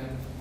Yeah.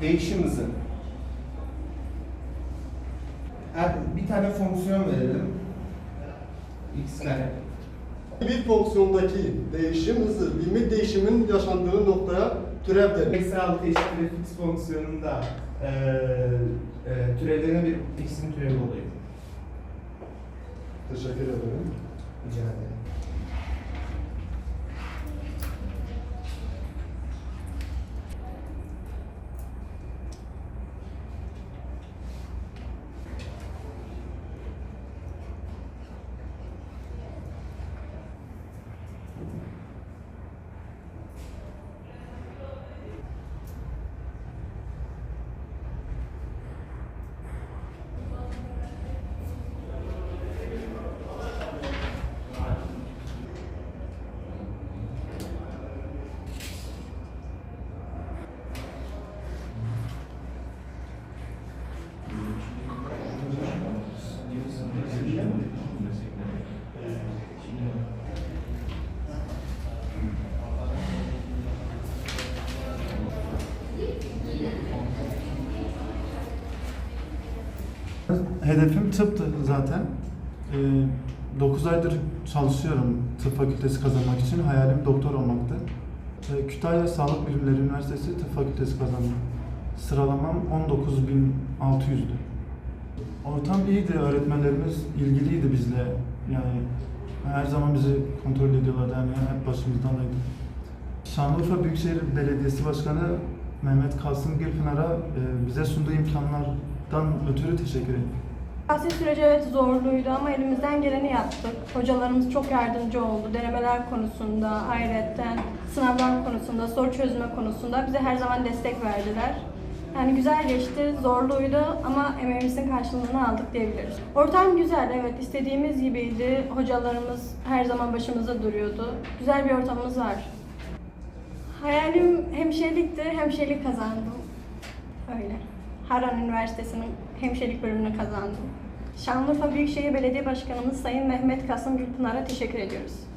Değişim hızı. Bir tane fonksiyon verelim. x kare. Bir fonksiyondaki değişim hızı limit değişimin yaşandığı noktaya türev denir. Eksi 6 eşittir fx fonksiyonunda e, e, türevlerine bir x'in türevi oluyor. Teşekkür ederim. Rica ederim. Hedefim tıptı zaten. 9 aydır çalışıyorum tıp fakültesi kazanmak için. Hayalim doktor olmaktı. Ee, Kütahya Sağlık Bilimleri Üniversitesi Tıp Fakültesi kazandım. Sıralamam 19.600'dü. Ortam iyiydi, öğretmenlerimiz ilgiliydi bizle. Yani her zaman bizi kontrol ediyorlardı, yani hep başımızdaydı. Şanlıurfa Büyükşehir Belediyesi Başkanı Mehmet Kasım Gülpınar'a e, bize sunduğu imkanlardan ötürü teşekkür ederim. Tahsil süreci evet zorluydu ama elimizden geleni yaptık. Hocalarımız çok yardımcı oldu. Denemeler konusunda, ayrıca sınavlar konusunda, soru çözme konusunda bize her zaman destek verdiler. Yani güzel geçti, zorluydu ama emeğimizin karşılığını aldık diyebiliriz. Ortam güzel, evet istediğimiz gibiydi. Hocalarımız her zaman başımızda duruyordu. Güzel bir ortamımız var. Hayalim hemşirelikti, hemşirelik kazandım. Öyle. Harran Üniversitesi'nin hemşirelik bölümünü kazandım. Şanlıurfa Büyükşehir Belediye Başkanımız Sayın Mehmet Kasım Gülpınar'a teşekkür ediyoruz.